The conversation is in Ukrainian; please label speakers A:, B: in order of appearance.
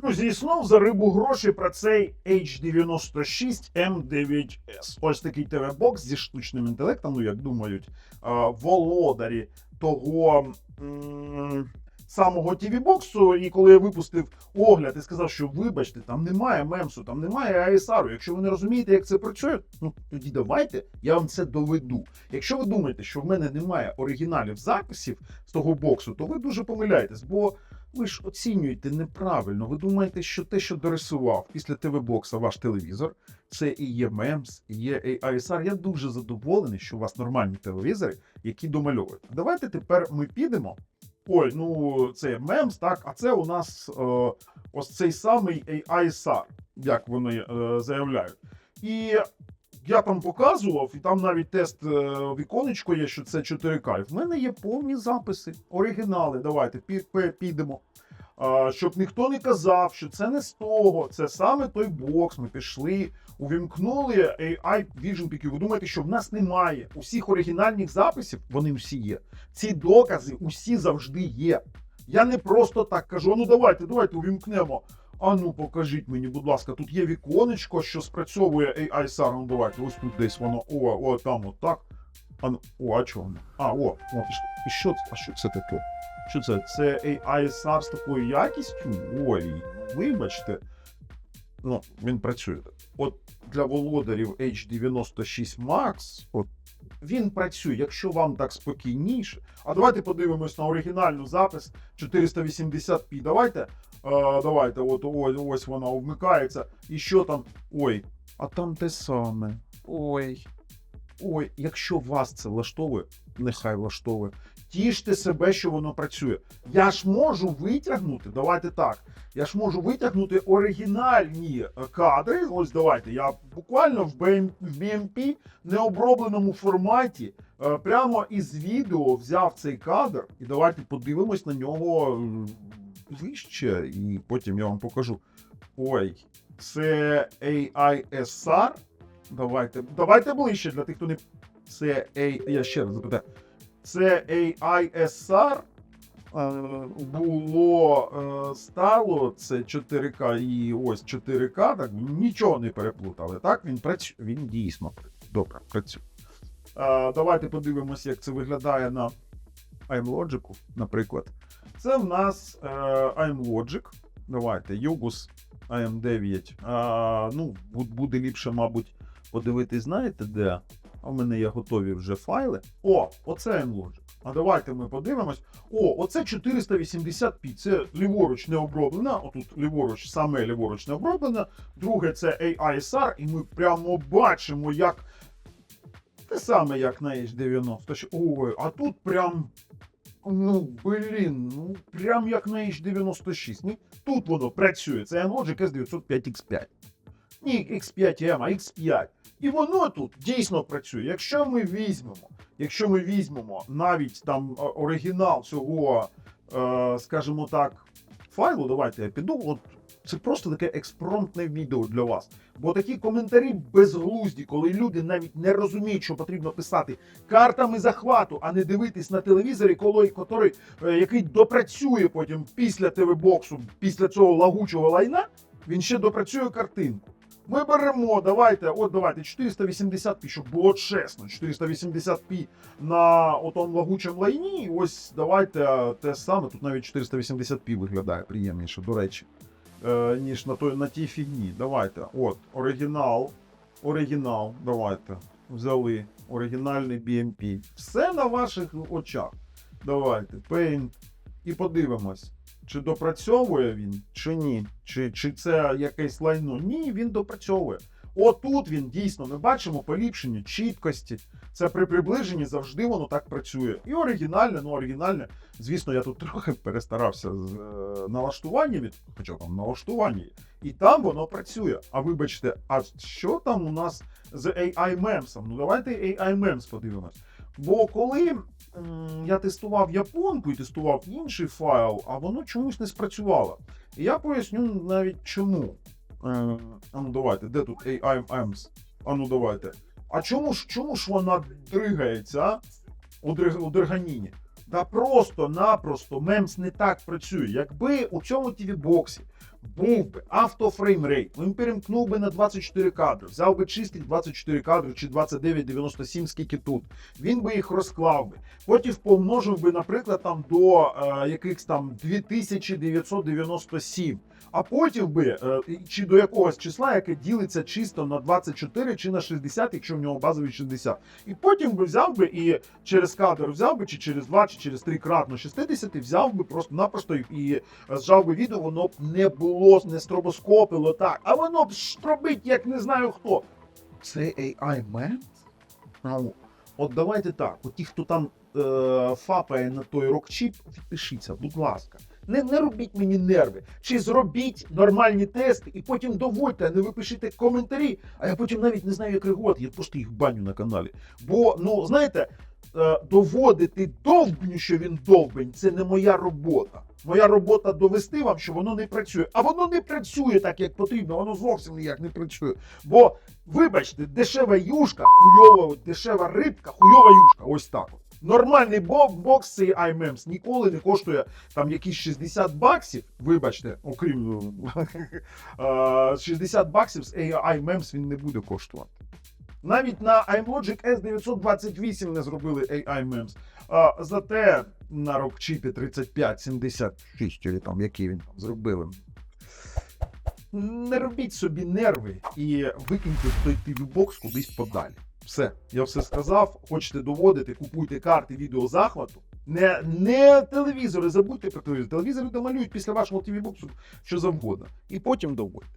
A: Друзі, знов за рибу гроші про цей H96M9S. Ось такий ТВ-бокс зі штучним інтелектом, ну як думають, володарі того м, самого TV-боксу. І коли я випустив огляд і сказав, що вибачте, там немає мемсу, там немає ASR. Якщо ви не розумієте, як це працює, ну тоді давайте я вам це доведу. Якщо ви думаєте, що в мене немає оригіналів записів з того боксу, то ви дуже помиляєтесь, бо ви ж оцінюєте неправильно. Ви думаєте, що те, що дорисував після ТВ-бокса ваш телевізор, це і є MEMS, і є ASR. Я дуже задоволений, що у вас нормальні телевізори, які домальовують. Давайте тепер ми підемо. Ой, ну це MEMS, так, а це у нас е, ось цей самий ASR, як вони е, заявляють. І я там показував, і там навіть тест е, віконечко є, що це 4К. І В мене є повні записи, оригінали. Давайте пі- пі- підемо. Щоб ніхто не казав, що це не з того, це саме той бокс. Ми пішли, увімкнули AI Vision PQ. Ви думаєте, що в нас немає усіх оригінальних записів? Вони всі є. Ці докази усі завжди є. Я не просто так кажу: ну давайте, давайте увімкнемо. А ну покажіть мені, будь ласка, тут є віконечко, що спрацьовує AI. Ну давайте, ось тут десь воно. О, о, там, от так. А ну, о, а чого? А, о, о, і що, а що це таке? Що це? Це AI з такою якістю? Ой, вибачте. Ну, він працює. От для володарів H96 Max, от він працює, якщо вам так спокійніше. А давайте подивимось на оригінальну запис 480p. Давайте. А, давайте, от ось, ось вона вмикається. І що там? Ой, а там те саме. Ой. Ой, якщо вас це влаштовує, нехай влаштовує. Тіште себе, що воно працює. Я ж можу витягнути, давайте так. Я ж можу витягнути оригінальні е, кадри. Ось давайте. Я буквально в BMP необробленому форматі е, прямо із відео взяв цей кадр, і давайте подивимось на нього м, ближче, і потім я вам покажу. Ой, це AISR. Давайте, давайте ближче для тих, хто не. Це A... Я ще раз запитаю. Це AISR. е, Було е, стало це 4К і ось 4К, так нічого не переплутали. Так, він працює. Він дійсно добре працює. Е, Давайте подивимося, як це виглядає на iMlogic, наприклад. Це в нас iMlogic. Давайте, Yugus AM9. А, ну, буде ліпше, мабуть, подивитись, знаєте, де? А в мене є готові вже файли. О, оце iMlogic. А давайте ми подивимось. О, оце 480p. Це ліворуч не оброблена. Отут ліворуч, саме ліворуч не оброблена. Друге це AISR, і ми прямо бачимо, як те саме, як на H90. Ой, а тут прям. Ну, блін, ну прям як на H96. Ні, тут воно працює. Це Anlogic S905X5. Ні X5M, а X5. І воно тут дійсно працює. Якщо ми візьмемо, якщо ми візьмемо навіть там е, оригінал цього, е, скажімо так, файлу, давайте я піду. От це просто таке експромтне відео для вас. Бо такі коментарі безглузді, коли люди навіть не розуміють, що потрібно писати картами захвату, а не дивитись на телевізорі, коли, котрий, е, який допрацює потім після ТВ-боксу, після цього лагучого лайна, він ще допрацює картинку. Ми беремо, давайте, от давайте 480p, щоб було чесно. 480p на отому лагучому лайні. Ось давайте те саме. Тут навіть 480p виглядає приємніше, до речі, е, ніж на той на тій фігні. Давайте. От, оригінал. Оригінал. Давайте. Взяли. Оригінальний BMP. Все на ваших очах. Давайте. Paint. І подивимось. Чи допрацьовує він, чи ні? Чи, чи це якесь лайно? Ні, він допрацьовує. Отут він дійсно ми бачимо поліпшення чіткості. Це при приближенні завжди воно так працює. І оригінальне, ну оригінальне. Звісно, я тут трохи перестарався з е, налаштуваннями, хоча там налаштування. І там воно працює. А вибачте, а що там у нас з AI MEMS? Ну давайте AI MEMS подивимось. Бо коли я тестував японку і тестував інший файл, а воно чомусь не спрацювало. І я поясню навіть чому. Е, а ну давайте, де тут AIMS? А ну давайте. А чому ж чому ж вона дригається? У, дриг, у дриганіні? Та просто-напросто мемс не так працює. Якби у цьому TV-боксі був би автофреймрейт, він перемкнув би на 24 кадри, взяв би чистих 24 кадри чи 29,97, скільки тут. Він би їх розклав би. Потім помножив би, наприклад, там до е, якихось там 2997. А потім би е, чи до якогось числа, яке ділиться чисто на 24 чи на 60, якщо в нього базовий 60. І потім би взяв би і через кадр взяв би, чи через 2, чи через 3 кратно 60, взяв би просто-напросто і- зжав би відео, воно б не було, не стробоскопило так. А воно б штробить, як не знаю хто. Це AI мем? Ну, от давайте так. От ті, хто там е, фапає на той рокчіп, відпишіться, будь ласка. Не, не робіть мені нерви. Чи зробіть нормальні тести і потім доводьте, а не ви коментарі, а я потім навіть не знаю, як реагувати, я просто їх баню на каналі. Бо, ну, знаєте, доводити довбню, що він довбень, це не моя робота. Моя робота довести вам, що воно не працює. А воно не працює так, як потрібно, воно зовсім ніяк не працює. Бо, вибачте, дешева юшка, хуйова, дешева рибка, хуйова юшка. Ось так. Нормальний бокс цей iMems ніколи не коштує там якісь 60 баксів. Вибачте, окрім е, 60 баксів з iMems він не буде коштувати. Навіть на iMlogic S928 не зробили AI MEMS. А, зате на рокчіпі 3576, чи там який він там зробили. Не робіть собі нерви і викиньте той TV-бокс кудись подалі. Все, я все сказав. Хочете доводити, купуйте карти відеозахвату. Не, не телевізори, забудьте про телевізор. Телевізори домалюють після вашого TV-боксу що завгодно. І потім доводьте.